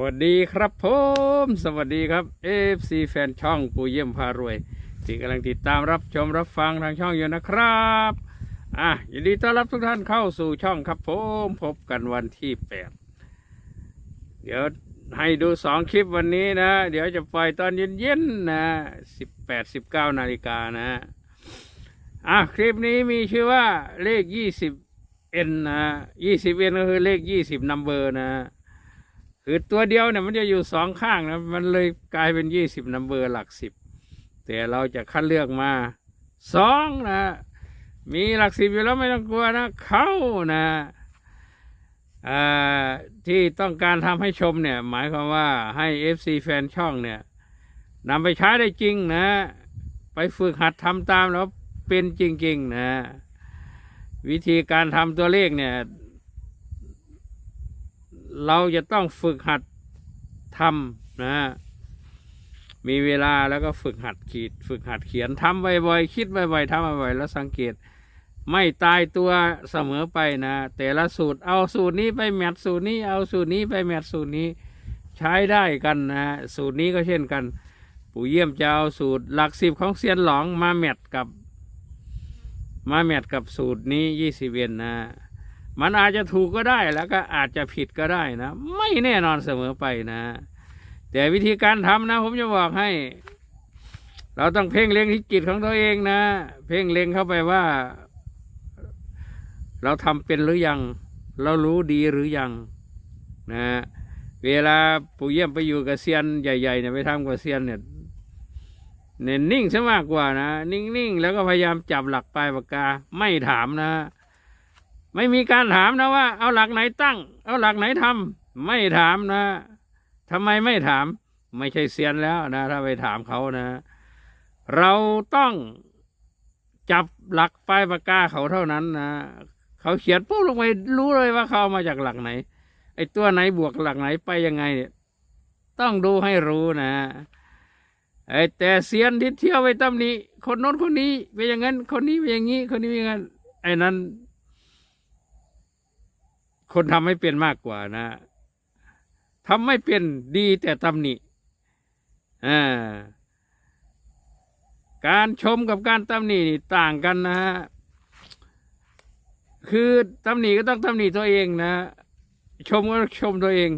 วัสดีครับผม สวัสดีครับ FC แฟนช่องปูเยี่ยมพารวยที่กำลังติดตามรับชมรับฟังทางช่องอยู่นะครับอะยินดีต้อนรับทุกท่านเข้าสู่ช่องครับผมพบกันวันที่แปดเดี๋ยวให้ดูสองคลิปวันนี้นะ เดี๋ยวจะปล่อยตอนเย็นๆนะสิบแปดสิบเก้านาฬิกานะอะคลิปนี้มีชื่อว่าเลขยี่สิบเอ็นนะยี่สิบเอ็นก็คือเลขยี่สิบนัมเบอร์นะ คือตัวเดียวเนี่ยมันจะอยู่สองข้างนะมันเลยกลายเป็นยี่สิบนัมเบอร์หลักสิบแต่เราจะคัดเลือกมาสองนะมีหลักสิบอยู่แล้วไม่ต้องกลัวนะเข้านะที่ต้องการทำให้ชมเนี่ย หมายความว่าให้ FC แฟนช่องเนี่ยนำไปใช้ได้จริงนะ ไปฝึกหัดทำตามแล้วเป็นจริง ๆ นะ วิธีการทำตัวเลขเนี่ย เราจะต้องฝึกหัดทำนะมีเวลาแล้วก็ฝึกหัดขีด ฝึกหัดเขียนทำบ่อยๆคิดบ่อยๆทำบ่อยๆแล้วสังเกต ไม่ตายตัวเสมอไปนะ แต่ละสูตรเอาสูตรนี้ไปแมทสูตรนี้เอาสูตรนี้ไปแมทสูตรนี้ใช้ได้กันนะสูตรนี้ก็เช่นกัน ปู่เยี่ยมจะเอาสูตรหลักสิบของเซียนหลองมาแมทกับ มาแมทกับสูตรนี้ยี่สิบเอ็นนะ มันอาจจะถูกก็ได้แล้วก็อาจจะผิดก็ได้นะ ไม่แน่นอนเสมอไปนะ แต่วิธีการทำนะ ผมจะบอกให้ เราต้องเพ่งเล็งที่จิตของตัวเองนะ เพ่งเล็งเข้าไปว่า เราทำเป็นหรือยัง เรารู้ดีหรือยัง นะ เวลาปู่เยี่ยมไปอยู่กับเซียนใหญ่ๆเนี่ยไปทำกับเซียนเนี่ยเน้นนิ่งซะมากกว่านะ นิ่งๆ แล้วก็พยายามจับหลักปลายปากกา ไม่ถามนะ ไม่มีการถามนะว่า เอาหลักไหนตั้ง เอาหลักไหนทำไม่ถามนะทำไมไม่ถาม ไม่ใช่เซียนแล้วนะ ถ้าไปถามเขานะ เราต้องจับหลักปลายปากกาเขาเท่านั้นนะเขาเขียนปุ๊บลงไปรู้เลยว่าเขามาจากหลักไหน ไอ้ตัวไหนบวกหลักไหนไปยังไงเนี่ยต้องดูให้รู้นะไอ้แต่เซียนที่เที่ยวไปตำหนี้คนโน้นคนนี้เป็นอย่างนั้น คนนี้เป็นอย่างนี้ คนนี้เป็นอย่างนั้นไอ้นั้น คนทำไม่เป็นมากกว่านะทำไม่เป็นดีแต่ตำหนิอ่าการชมกับการตำหนินี่ต่างกันนะฮะคือตำหนิก็ต้องตำหนิตัวเองนะ ชมก็ชมตัวเอง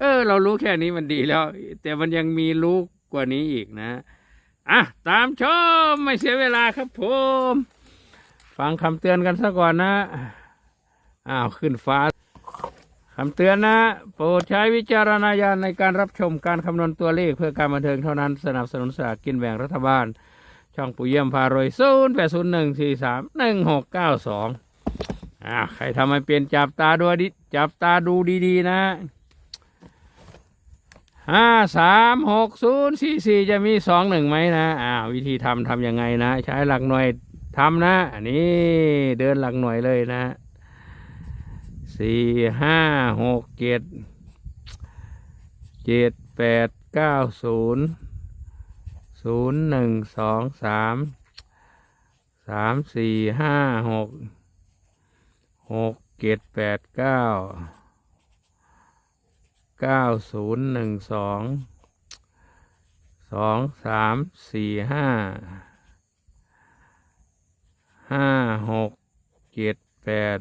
เออ เรารู้แค่นี้มันดีแล้ว แต่มันยังมีรู้กว่านี้อีกนะอะตามชมไม่เสียเวลาครับผม ฟังคำเตือนกันซะก่อนนะอ้าวขึ้นฟ้า คำเตือนนะ โปรดใช้วิจารณญาณในการรับชมการคำนวณตัวเลขเพื่อการบันเทิงเท่านั้นสนับสนุนสลากกินแบ่งรัฐบาล ช่องปู่เยี่ยมพารวยศูนย์แปดศูนย์หนึ่งสี่สามหนึ่งหกเก้าสองอ่าใครทำให้เป็นจับตาดูดิจับตาดูดีๆนะห้าสามหกศูนย์สี่สี่จะมีสองหนึ่งไหมนะอ่าวิธีทำทำยังไงนะ ใช้หลักหน่วยทำนะ อันนี้เดินหลักหน่วยเลยนะ สี่ห้าหกเจ็ดเจ็ดแปดเก้าศูนย์ศูนย์หนึ่งสองสามสามสี่ห้าหกหกเจ็ดแปดเก้าเก้าศูนย์หนึ่งสองสองสามสี่ห้าห้าหกเจ็ดแปด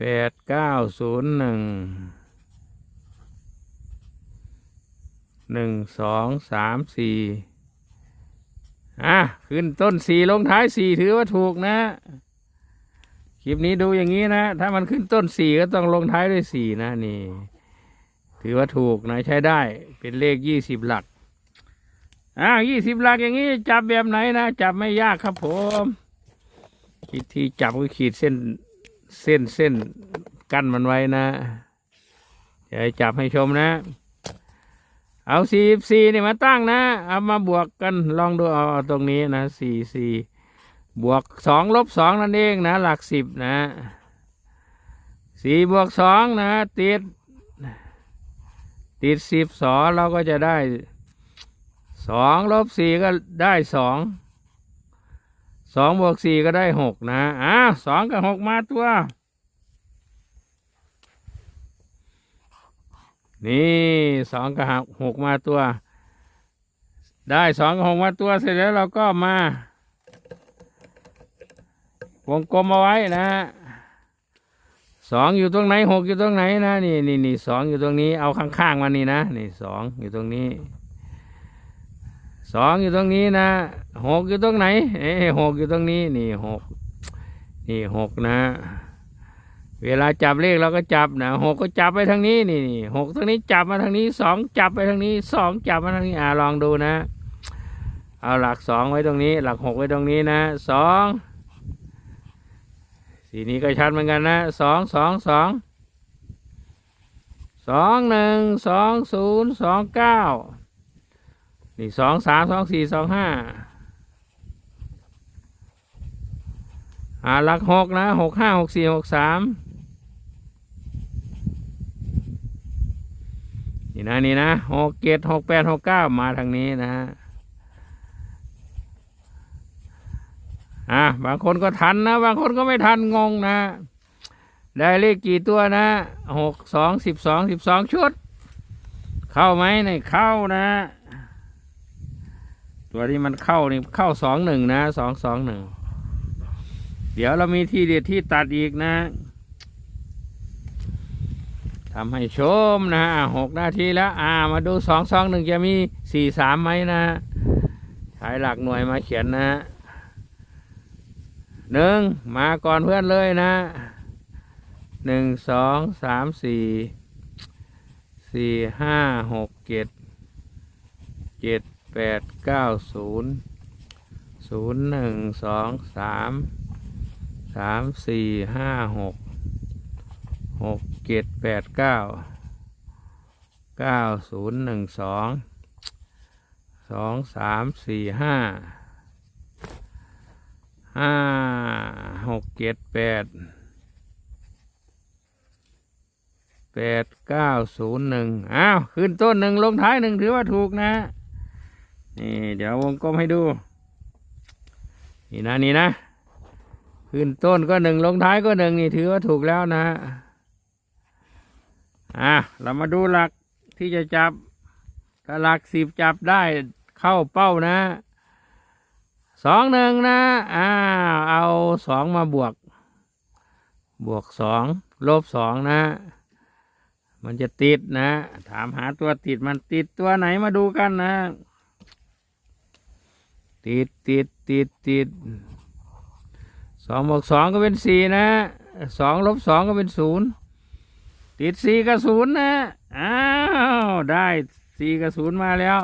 แปดเก้าศูนย์หนึ่งหนึ่งสองสามสี่อะขึ้นต้นสี่ลงท้ายสี่ถือว่าถูกนะ คลิปนี้ดูอย่างนี้นะ ถ้ามันขึ้นต้นสี่ก็ต้องลงท้ายด้วยสี่นะนี่ ถือว่าถูกนะใช้ได้เป็นเลขยี่สิบหลักอ่ายี่สิบหลักอย่างนี้ จับแบบไหนนะ จับไม่ยากครับผมวิธีจับก็ขีดเส้น เส้นเส้นกั้นมันไว้นะอย่าให้จับให้ชมนะ เอาสี่สี่นี่มาตั้งนะ เอามาบวกกันลองดูเอาตรงนี้นะสี่สี่บวกสองลบสองนั่นเองนะ หลักสิบนะสี่บวกสองนะ ติด ติดสิบสองเราก็จะได้สองลบสี่ก็ได้สอง สองบวกสี่ก็ได้หกนะอะสองกับหกมาตัว นี่สองกับหกมาตัว ได้สองกับหกมาตัวเสร็จแล้วเราก็มาวงกลมเอาไว้นะฮะสองอยู่ตรงไหนหกอยู่ตรงไหนนะนี่นี่นี่สองอยู่ตรงนี้เอาข้างๆมานี่นะนี่สองอยู่ตรงนี้ สองอยู่ตรงนี้นะหกอยู่ตรงไหน เอ้หกอยู่ตรงนี้ นี่หกนี่หกนะ เวลาจับเลขเราก็จับนะหกก็จับไปทางนี้นี่นี่หกทางนี้จับมาทางนี้สองจับไปทางนี้สองจับมาทางนี้อ่าลองดูนะ เอาหลักสองไว้ตรงนี้ หลักหกไว้ตรงนี้นะสองสีนี้ก็ชัดเหมือนกันนะสองสองสองสองหนึ่งสองศูนย์สองเก้า นี่สองสามสองสี่สองห้าอ่าหลักหกนะหกห้าหกสี่หกสามนี่นะนี่นะหกเจ็ดหกแปดหกเก้ามาทางนี้นะฮะอะบางคนก็ทันนะ บางคนก็ไม่ทันงงนะ ได้เลขกี่ตัวนะหกสองสิบสองสิบสองชุด เข้าไหมในเข้านะ ตัวที่มันเข้านี่เข้าสองหนึ่งนะสองสองหนึ่งเดี๋ยวเรามีที่เด็ดที่ตัดอีกนะทำให้ชมนะอะหกนาทีแล้ว อ่า มาดูสองสองหนึ่งจะมีสี่สามไหมนะใช้หลักหน่วยมาเขียนนะหนึ่งมาก่อนเพื่อนเลยนะหนึ่งสองสามสี่สี่ห้าหกเจ็ดเจ็ด แปดเก้าศูนย์ศูนย์หนึ่งสองสามสามสี่ห้าหกหกเจ็ดแปดเก้าเก้าศูนย์หนึ่งสองสองสามสี่ห้าห้าหกเจ็ดแปดแปดเก้าศูนย์หนึ่งอ้าว ขึ้นต้นหนึ่งลงท้ายหนึ่งถือว่าถูกนะ นี่เดี๋ยววงกลมให้ดู นี่นะนี่นะขึ้นต้นก็หนึ่งลงท้ายก็หนึ่งนี่ถือว่าถูกแล้วนะอะเรามาดูหลักที่จะจับถ้าหลักสิบจับได้เข้าเป้านะสองหนึ่งนะอ้าวเอาสองมาบวก บวกสองลบสองนะ มันจะติดนะ ถามหาตัวติดมันติดตัวไหนมาดูกันนะ ติดติดติดติดสองบวกสองก็เป็นสี่นะสองลบสองก็เป็นศูนย์ติดสี่กับศูนย์นะอ้าวได้สี่กับศูนย์มาแล้ว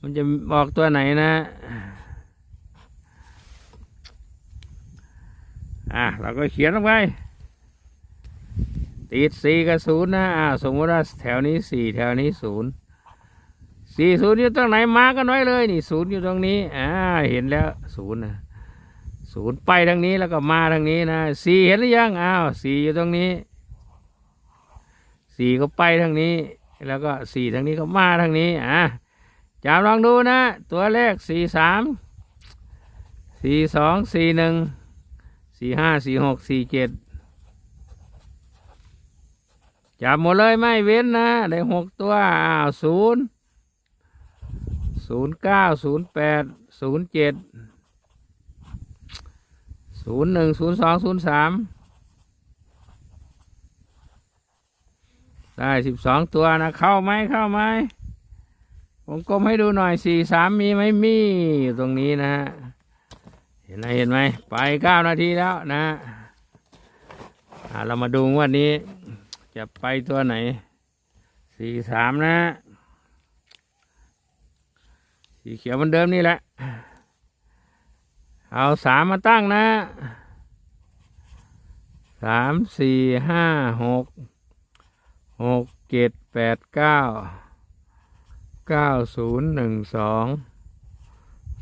มันจะบอกตัวไหนนะอะเราก็เขียนลงไปติดสี่กับศูนย์นะอ่าสมมติว่าแถวนี้สี่แถวนี้ศูนย์ สี่ศูนย์อยู่ตรงไหนมากันไว้เลย นี่ศูนย์อยู่ตรงนี้อ่าเห็นแล้วศูนย์นะศูนย์ไปทางนี้แล้วก็มาทางนี้นะสี่เห็นหรือยังอ้าวสี่อยู่ตรงนี้สี่ก็ไปทางนี้ แล้วก็สี่ทางนี้ก็มาทางนี้อะจามลองดูนะ ตัวเลขสี่สามสี่สองสี่หนึ่งสี่ห้าสี่หกสี่เจ็ดจับหมดเลยไม่เว้นนะ ได้หกตัวอ้าวศูนย์ ศูนย์เก้าศูนย์แปดศูนย์เจ็ดศูนย์หนึ่งศูนย์สองศูนย์สามได้สิบสองตัวนะ เข้าไหมเข้าไหมผมกลมให้ดูหน่อยสี่สามมีไหมมีอยู่ตรงนี้นะฮะเห็นไหมเห็นไหมไปเก้านาทีแล้วนะอ่าเรามาดูวันนี้ จะไปตัวไหนสี่สามนะ สีเขียวเหมือนเดิมนี่แหละ เอาสามมาตั้งนะสามสี่ห้าหกหกเจ็ดแปดเก้าเก้าศูนย์หนึ่งสอง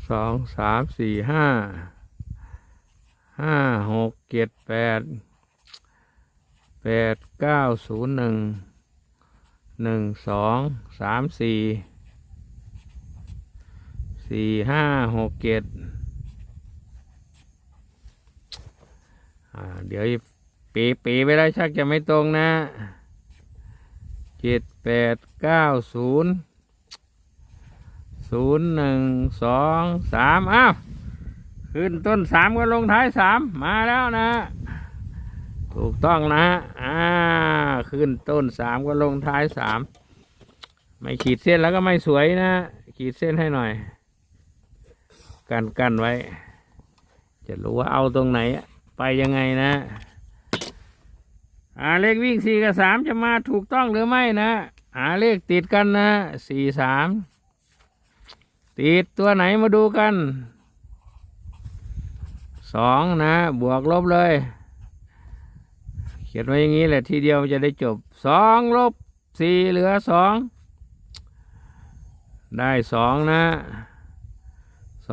สองสามสี่ห้าห้าหกเจ็ดแปดแปดเก้าศูนย์หนึ่งหนึ่งสองสามสี่ สี่ห้าหกเจ็ดอ่าเดี๋ยวปีปีไปแล้วชักจะไม่ตรงนะเจ็ดแปดเก้าศูนย์ศูนย์หนึ่งสองสามอ้าวขึ้นต้นสามก็ลงท้ายสามมาแล้วนะ ถูกต้องนะอ่าขึ้นต้นสามก็ลงท้ายสามไม่ขีดเส้นแล้วก็ไม่สวยนะ ขีดเส้นให้หน่อย กันกันไว้ จะรู้ว่าเอาตรงไหน ไปยังไงนะอ่าเลขวิ่งสี่กับสามจะมาถูกต้องหรือไม่นะหาเลขติดกันนะสี่สามติดตัวไหนมาดูกันสองนะ บวกลบเลย เขียนไว้อย่างนี้แหละทีเดียวจะได้จบสองลบสี่เหลือสองได้สองนะ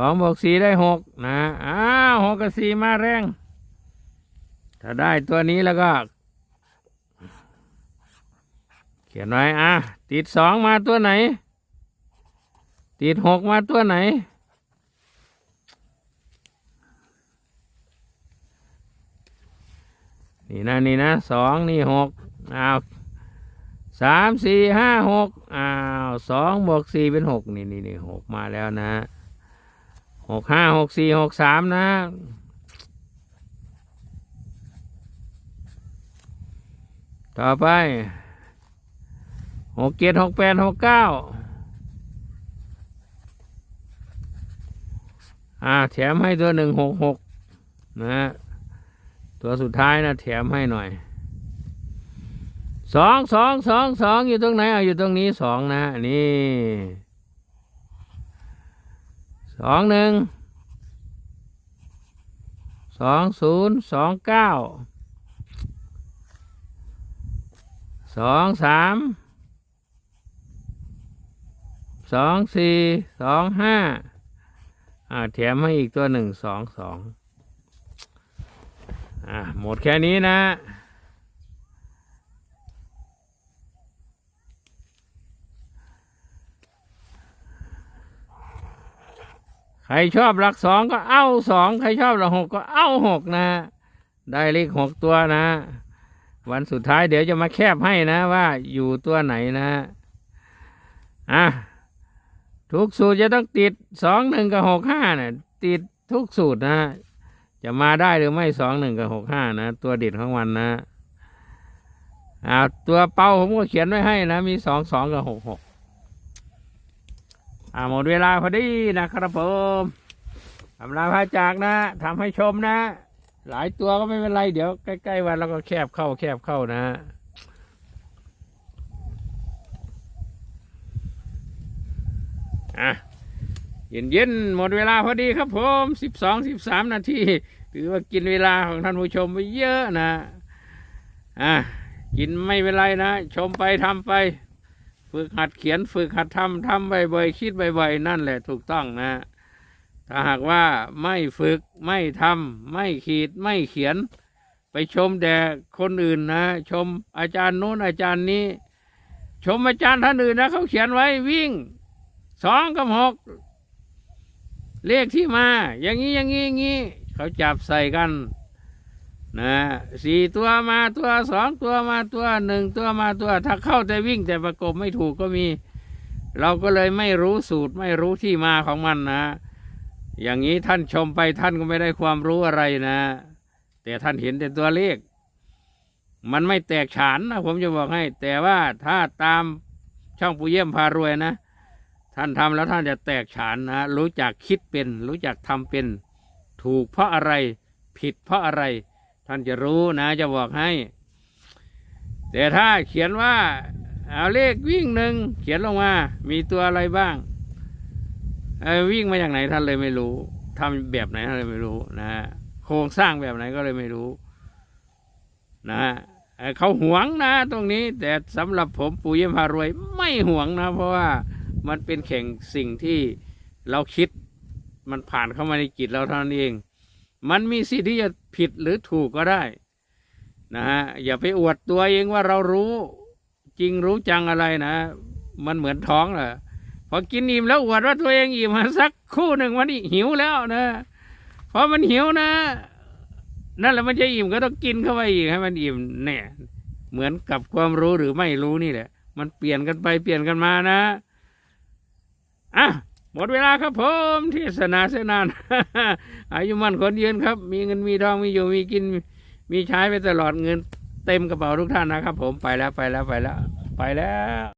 องบวกสี่ได้หกนะ อ้าวหกกับสี่มาแรง ถ้าได้ตัวนี้แล้วก็ เขียนไว้อะ ติดสองมาตัวไหน ติดหกมาตัวไหน นี่นะนี่นะสองนี่หกอ้าวสามสี่ห้าหกอ้าวสองบวกสี่เป็นหกนี่นี่นี่หกมาแล้วนะ หกห้าหกสี่หกสามนะต่อไปหกเจ็ดหกแปดหกเก้าอ่าแถมให้ตัวหนึ่งหกหกนะฮะตัวสุดท้ายนะแถมให้หน่อยสองสองสองสองอยู่ตรงไหนอะอยู่ตรงนี้สองนะนี่ สองหนึ่งสองศูนย์สองเก้าสองสามสองสี่สองห้าอ่าแถมให้อีกตัวหนึ่งสองสองอ่าหมดแค่นี้นะ ใครชอบหลักสองก็เอาสองใครชอบหลักหกก็เอาหกนะ ได้เลขหกตัวนะ วันสุดท้ายเดี๋ยวจะมาแคบให้นะว่าอยู่ตัวไหนนะอะทุกสูตรจะต้องติดสองหนึ่งกับหกห้าเนี่ยติดทุกสูตรนะ จะมาได้หรือไม่สองหนึ่งกับหกห้านะ ตัวเด็ดของมันนะอ่าตัวเป้าผมก็เขียนไว้ให้นะ มีสองสองกับหกหก อ่าหมดเวลาพอดีนะครับผมทำลาพาจากนะทำให้ชมนะ หลายตัวก็ไม่เป็นไร เดี๋ยวใกล้ๆวันเราก็แคบเข้าแคบเข้านะอะเย็นๆหมดเวลาพอดีครับผมสิบสองสิบสามนาทีถือว่ากินเวลาของท่านผู้ชมไปเยอะนะ อะกินไม่เป็นไรนะ ชมไปทำไป ฝึกหัดเขียนฝึกหัดทำทำบ่อยๆคิดบ่อยๆนั่นแหละถูกต้องนะถ้าหากว่าไม่ฝึกไม่ทำไม่ขีดไม่เขียน ไปชมแต่คนอื่นนะ ชมอาจารย์โน้นอาจารย์นี้ ชมอาจารย์ท่านอื่นนะเขาเขียนไว้วิ่งสองกับหกเลขที่มา อย่างนี้อย่างนี้อย่างนี้เขาจับใส่กัน นะสี่ตัวมาตัวสองตัวมาตัวหนึ่งตัวมาตัว ถ้าเข้าแต่วิ่งแต่ประกบไม่ถูกก็มี เราก็เลยไม่รู้สูตรไม่รู้ที่มาของมันนะ อย่างนี้ท่านชมไปท่านก็ไม่ได้ความรู้อะไรนะ แต่ท่านเห็นแต่ตัวเลข มันไม่แตกฉานนะผมจะบอกให้ แต่ว่าถ้าตามช่องปูเยี่ยมพารวยนะท่านทำแล้วท่านจะแตกฉานนะ รู้จักคิดเป็น รู้จักทำเป็น ถูกเพราะอะไรผิดเพราะอะไร ท่านจะรู้นะจะบอกให้ แต่ถ้าเขียนว่า เอาเลขวิ่งหนึ่งเขียนลงมา มีตัวอะไรบ้างวิ่งมาจากไหนท่านเลยไม่รู้ทำแบบไหนท่านเลยไม่รู้นะโครงสร้างแบบไหนก็เลยไม่รู้ นะเอ่อเขาหวงนะตรงนี้ แต่สำหรับผมปู่เยี่ยมพารวยไม่หวงนะ เพราะว่ามันเป็นแข่งสิ่งที่เราคิดมันผ่านเข้ามาในจิตเราเท่านั้นเอง มันมีสิทธิ์ที่จะผิดหรือถูกก็ได้นะฮะอย่าไปอวดตัวเองว่าเรารู้จริงรู้จังอะไรนะ มันเหมือนท้องแหละพอกินอิ่มแล้วอวดว่าตัวเองอิ่มมาสักคู่หนึ่งมันนี่หิวแล้วนะเพอมันหิวนะ นั่นแหละมันจะอิ่มก็ต้องกินเข้าไปอีกให้มันอิ่มเนี่ยเหมือนกับความรู้หรือไม่รู้นี่แหละ มันเปลี่ยนกันไปเปลี่ยนกันมานะอะ มดเวลาครับผมที่สนาเสนานอายุมั่นคนยืนครับ มีเงินมีทองมีอยู่มีกินมีใช้ไปตลอดเงิน เต็มกระเป๋าทุกท่านนะครับ ผมไปแล้วไปแล้วไปแล้ว ไปแล้ว